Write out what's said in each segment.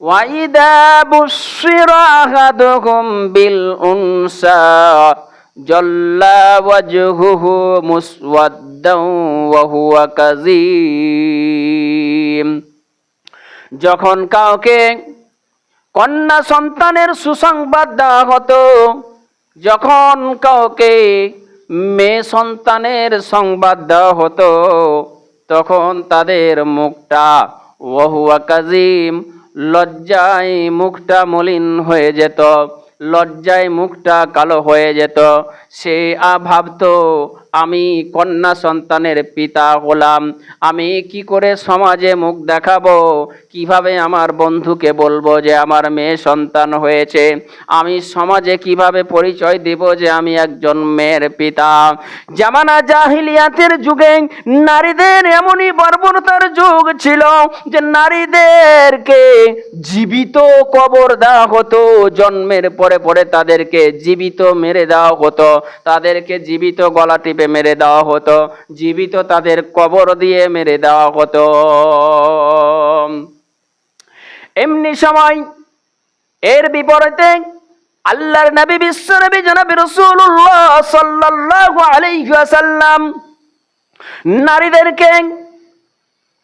وإذا بشر أحدهم بالأنثى جل وجهه مسودا وهو كظيم যখন কাউকে কন্যা সন্তানের সুসংবাদ দেওয়া হতো যখন কাউকে মেয়ে সন্তানের সংবাদ দেওয়া হতো তখন তাদের মুখটা ওহুয়া কাজিম লজ্জায় মুখটা মলিন হয়ে যেত, লজ্জায় মুখটা কালো হয়ে যেত। সে আ ভাবতো আমি কন্যা সন্তানের পিতা হলাম। আমি কি করে সমাজে মুখ দেখাবো? কীভাবে আমার বন্ধুকে বলব যে আমার মেয়ে সন্তান হয়েছে? আমি সমাজে কীভাবে পরিচয় দেব যে আমি একজন মেয়ের পিতা? জামানা জাহিলিয়াতের যুগে নারীদের এমনই বর্বরতার যুগ ছিল যে নারীদেরকে জীবিত কবর দেওয়া হতো। জন্মের পরে পরে তাদেরকে জীবিত মেরে দেওয়া হতো। তাদেরকে জীবিত গলা টিপে মেরে দেওয়া হতো, জীবিত তাদের কবর দিয়ে মেরে দেওয়া হতো। এমনি সময় এর বিপরীতে আল্লাহর নবী, বিশ্ব নবী, জনাবি রসুল্লাহ সাল্লাল্লাহু আলাইহি ওয়াসাল্লাম নারীদেরকে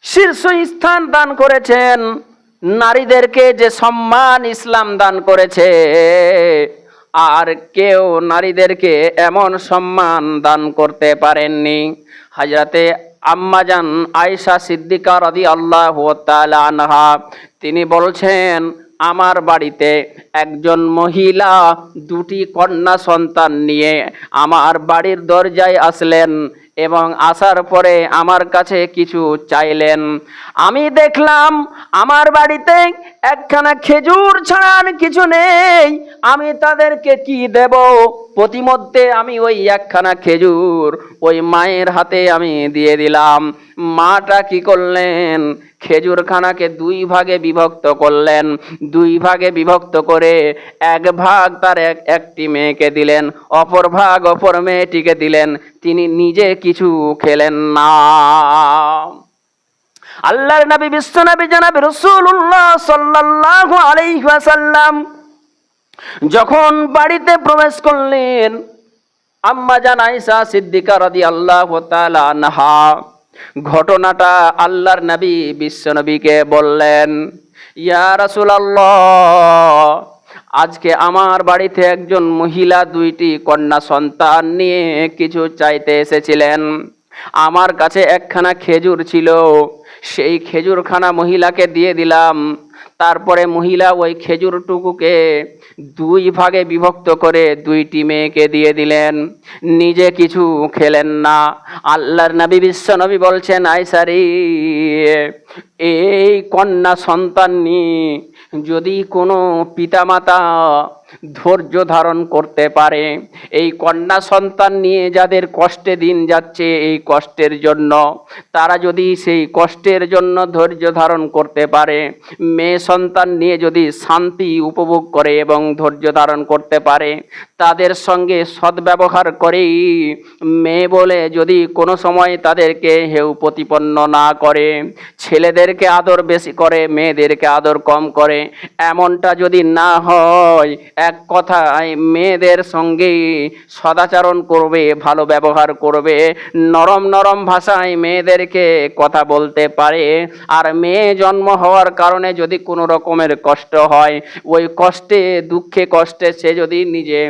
শীর্ষ স্থান দান করেছেন। নারীদেরকে যে সম্মান ইসলাম দান করেছে। আর কেউ নারীদেরকে এমন সম্মান দান করতে পারেননি। হাজরাতে আম্মাজান আয়সা সিদ্দিকার আদি আল্লাহ তিনি বলছেন আমার বাড়িতে একজন মহিলা দুটি কন্যা সন্তান নিয়ে আমার বাড়ির দরজায় আসলেন এবং আসার পরে আমার কাছে কিছু চাইলেন। আমি দেখলাম আমার বাড়িতে একখানা খেজুর ছাড়ান কিছু নেই। আমি তাদেরকে কি দেব? প্রতিমধ্যে আমি ওই একখানা খেজুর ওই মায়ের হাতে আমি দিয়ে দিলাম। মাটা কি করলেন? খেজুরখানাকে দুই ভাগে বিভক্ত করলেন। দুই ভাগে বিভক্ত করে এক ভাগ তার এক একটি মেয়েকে দিলেন, অপর ভাগ অপর মেয়েটিকে দিলেন। তিনি নিজে কিছু খেলেন না। আল্লাহর নবী, বিশ্ব নবী, জানাবি রসুল্লাহ সাল্লাল্লাহু আলাইহি ওয়াসাল্লাম যখন বাড়িতে প্রবেশ করলেন, আম্মা জান আয়েশা সিদ্দিকা রাদিয়াল্লাহু তাআলা আনহা ঘটনাটা আল্লাহর নবী, বিশ্ব নবীকে বললেন, ইয়া আজকে আমার বাড়িতে একজন মহিলা, দুইটি কন্যা সন্তান নিয়ে কিছু চাইতে এসেছিলেন। আমার কাছে একখানা খেজুর ছিল। সেই খেজুরখানা মহিলাকে দিয়ে দিলাম। তারপরে মহিলা ওই খেজুরটুকুকে দুই ভাগে বিভক্ত করে দুইটি মেয়েকে দিয়ে দিলেন। নিজে কিছু খেলেন না। আল্লাহর নবী বিশ্ব নবী বলছেন আইসারি এই কন্যা সন্তান নিয়ে যদি কোনো পিতামাতা ধৈর্য ধারণ করতে পারে। এই কন্যা সন্তান নিয়ে যাদের কষ্টে দিন যাচ্ছে, এই কষ্টের জন্য, তারা যদি সেই কষ্টের জন্য ধৈর্য ধারণ করতে পারে, মেয়ে সন্তান নিয়ে যদি শান্তি উপভোগ করে এবং ধৈর্য ধারণ করতে পারে, তাদের সঙ্গে সদ্ব্যবহার করেই মেয়ে বলে যদি কোনো সময় তাদেরকে হেউ প্রতিপন্ন না করে, ছেলেদেরকে আদর বেশি করে, মেয়েদেরকে আদর কম করে, এমনটা যদি না হয় এক কথায় মেয়েদের সঙ্গেই সদাচরণ করবে, ভালো ব্যবহার করবে। নরম নরম ভাষায় মেয়েদেরকে কথা বলতে পারে। আর মেয়ে জন্ম হওয়ার কারণে যদি কোনো রকমের কষ্ট হয়, ওই কষ্টে, দুঃখে কষ্টে সে যদি নিজে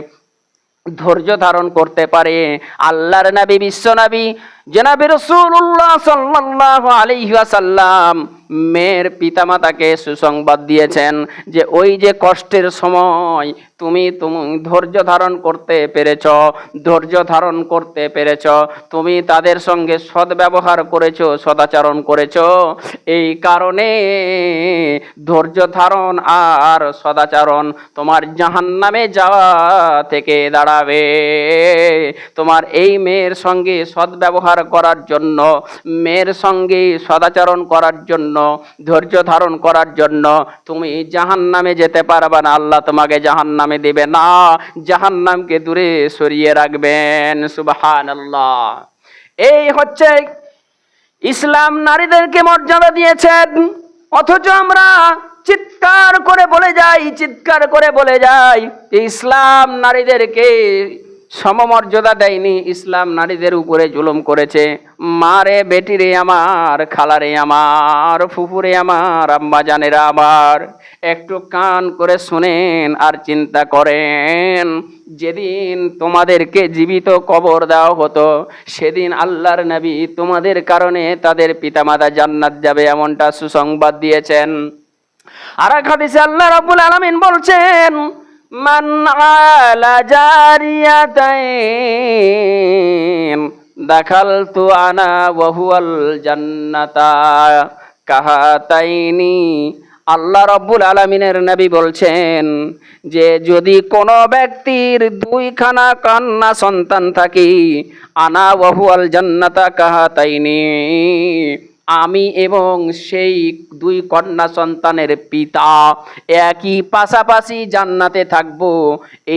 ধৈর্য ধারণ করতে পারে। আল্লাহর নবী, বিশ্ব নবী, জনাবি রসুল্লাহ সাল্লাহ আলিহাসাল্লাম মেয়ের পিতামাতাকে সুসংবাদ দিয়েছেন যে ওই যে কষ্টের সময় তুমি তুমি ধৈর্য ধারণ করতে পেরেছ, ধৈর্য ধারণ করতে পেরেছ। তুমি তাদের সঙ্গে সদ্ব্যবহার করেছ, সদাচরণ করেছ। এই কারণে ধৈর্য ধারণ আর সদাচরণ তোমার জাহান্নামে যাওয়া থেকে দাঁড়াবে। তোমার এই মেয়ের সঙ্গে সদ্ব্যবহার করার জন্য, মেয়ের সঙ্গে সদাচরণ করার জন্য, ধৈর্য ধারণ করার জন্য তুমি জাহান নামে যেতে পারবে না। আল্লাহ তোমাকে জাহান নামে দেবে না জাহান নামকে দূরে সরিয়ে রাখবেন সুবাহান আল্লাহ এই হচ্ছে ইসলাম নারীদেরকে মর্যাদা দিয়েছেন, অথচ আমরা চিৎকার করে বলে যাই, চিৎকার করে বলে যাই ইসলাম নারীদেরকে সমমর্যাদা দেয়নি, ইসলাম নারীদের উপরে জুলুম করেছে। মারে, বেটিরে আমার, খালারে আমার, ফুফুরে আমার আম্মা জানেরা আমার একটু কান করে শুনেন আর চিন্তা করেন। যেদিন তোমাদেরকে জীবিত কবর দেওয়া হতো, সেদিন আল্লাহর নবী তোমাদের কারণে তাদের পিতামাতা জান্নাত যাবে এমনটা সুসংবাদ দিয়েছেন। আর এক হাদিসে আল্লাহ রাব্বুল আলামিন বলছেন, মান আলা জারিয়াতাইন দাখালতু আনা জন্নতা জান্নাতা কাহাতাইনি আল্লাহ রব্বুল আলমিনের নবী বলছেন, যে যদি কোনো ব্যক্তির দুইখানা কান্না সন্তান থাকি, আনা ওয়াহুয়াল জান্নাতা কাহাতাইনি। আমি এবং সেই দুই কন্যা সন্তানের পিতা একই পাশাপাশি জান্নাতে থাকব।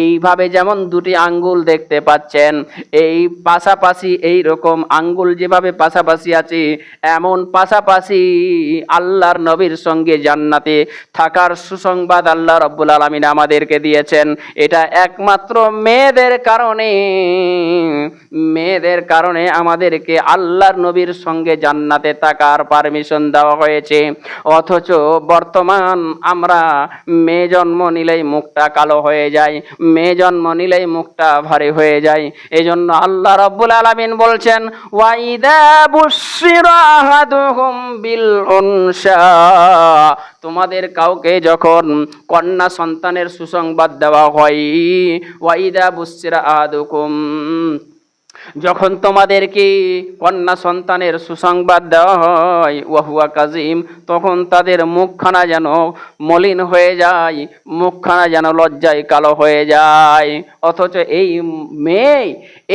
এইভাবে যেমন দুটি আঙ্গুল দেখতে পাচ্ছেন, এই পাশাপাশি এই রকম আঙ্গুল যেভাবে পাশাপাশি আছে, এমন পাশাপাশি আল্লাহর নবীর সঙ্গে জান্নাতে থাকার সুসংবাদ আল্লাহ রব্বুল আলমিন আমাদেরকে দিয়েছেন। এটা একমাত্র মেয়েদের কারণে মেয়েদের কারণে আমাদেরকে আল্লাহর নবীর সঙ্গে জান্নাতে থাকার পারমিশন দেওয়া হয়েছে। অথচ বর্তমান আমরা মেয়ে জন্ম নিলেই মুখটা কালো হয়ে যায়, মেয়ে জন্ম নিলেই মুখটা ভারী হয়ে যায়। এই জন্য আল্লাহ রব্বুল আলমিন বলছেন ওয়াইদা বিল তোমাদের কাউকে যখন কন্যা সন্তানের সুসংবাদ দেওয়া হয় ওয়াইদা বুশিরা আহাদুকুম। যখন তোমাদেরকে কন্যা সন্তানের সুসংবাদ দেওয়া হয় ওয়াহুয়া কাজিম, তখন তাদের মুখখানা যেন মলিন হয়ে যায়, মুখখানা যেন লজ্জায় কালো হয়ে যায়। অথচ এই মেয়ে,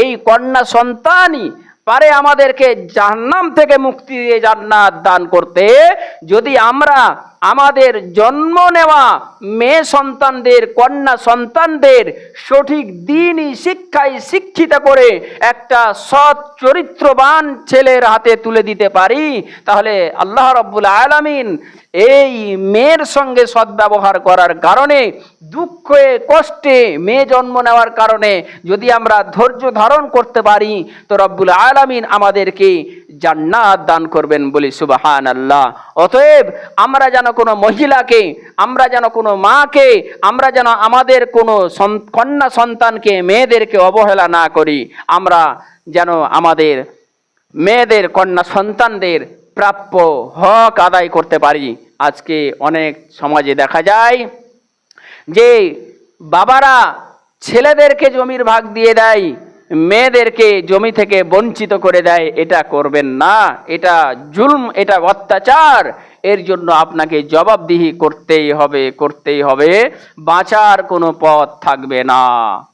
এই কন্যা সন্তানই পারে আমাদেরকে জাহান্নাম থেকে মুক্তি দিয়ে জান্নাত দান করতে। যদি আমরা আমাদের জন্ম নেওয়া মেয়ে সন্তানদের, কন্যা সন্তানদের সঠিক দিনই শিক্ষায় শিক্ষিত করে একটা সৎ, চরিত্রবান ছেলের হাতে তুলে দিতে পারি। তাহলে আল্লাহ রব্বুল আলামিন এই মেয়ের সঙ্গে সদ্ব্যবহার করার কারণে, দুঃখে, কষ্টে মেয়ে জন্ম নেওয়ার কারণে যদি আমরা ধৈর্য ধারণ করতে পারি, তো রব্বুল আলামিন আমাদেরকে জান্নাত দান করবেন বলি সুবাহান আল্লাহ অতএব আমরা যেন কোনো মহিলাকে, আমরা যেন কোনো মাকে, আমরা যেন আমাদের কোনো কন্যা সন্তানকে, মেয়েদেরকে অবহেলা না করি, আমরা যেন আমাদের মেয়েদের, কন্যা সন্তানদের প্রাপ্য হক আদায় করতে পারি। আজকে অনেক সমাজে দেখা যায় যে বাবারা ছেলেদেরকে জমির ভাগ দিয়ে দেয় মেয়েদেরকে জমি থেকে বঞ্চিত করে দেয়, এটা করবেন না। এটা জুলম, এটা অত্যাচার। এর জন্য আপনাকে জবাবদিহি করতেই হবে করতেই হবে। বাঁচার কোনো পথ থাকবে না।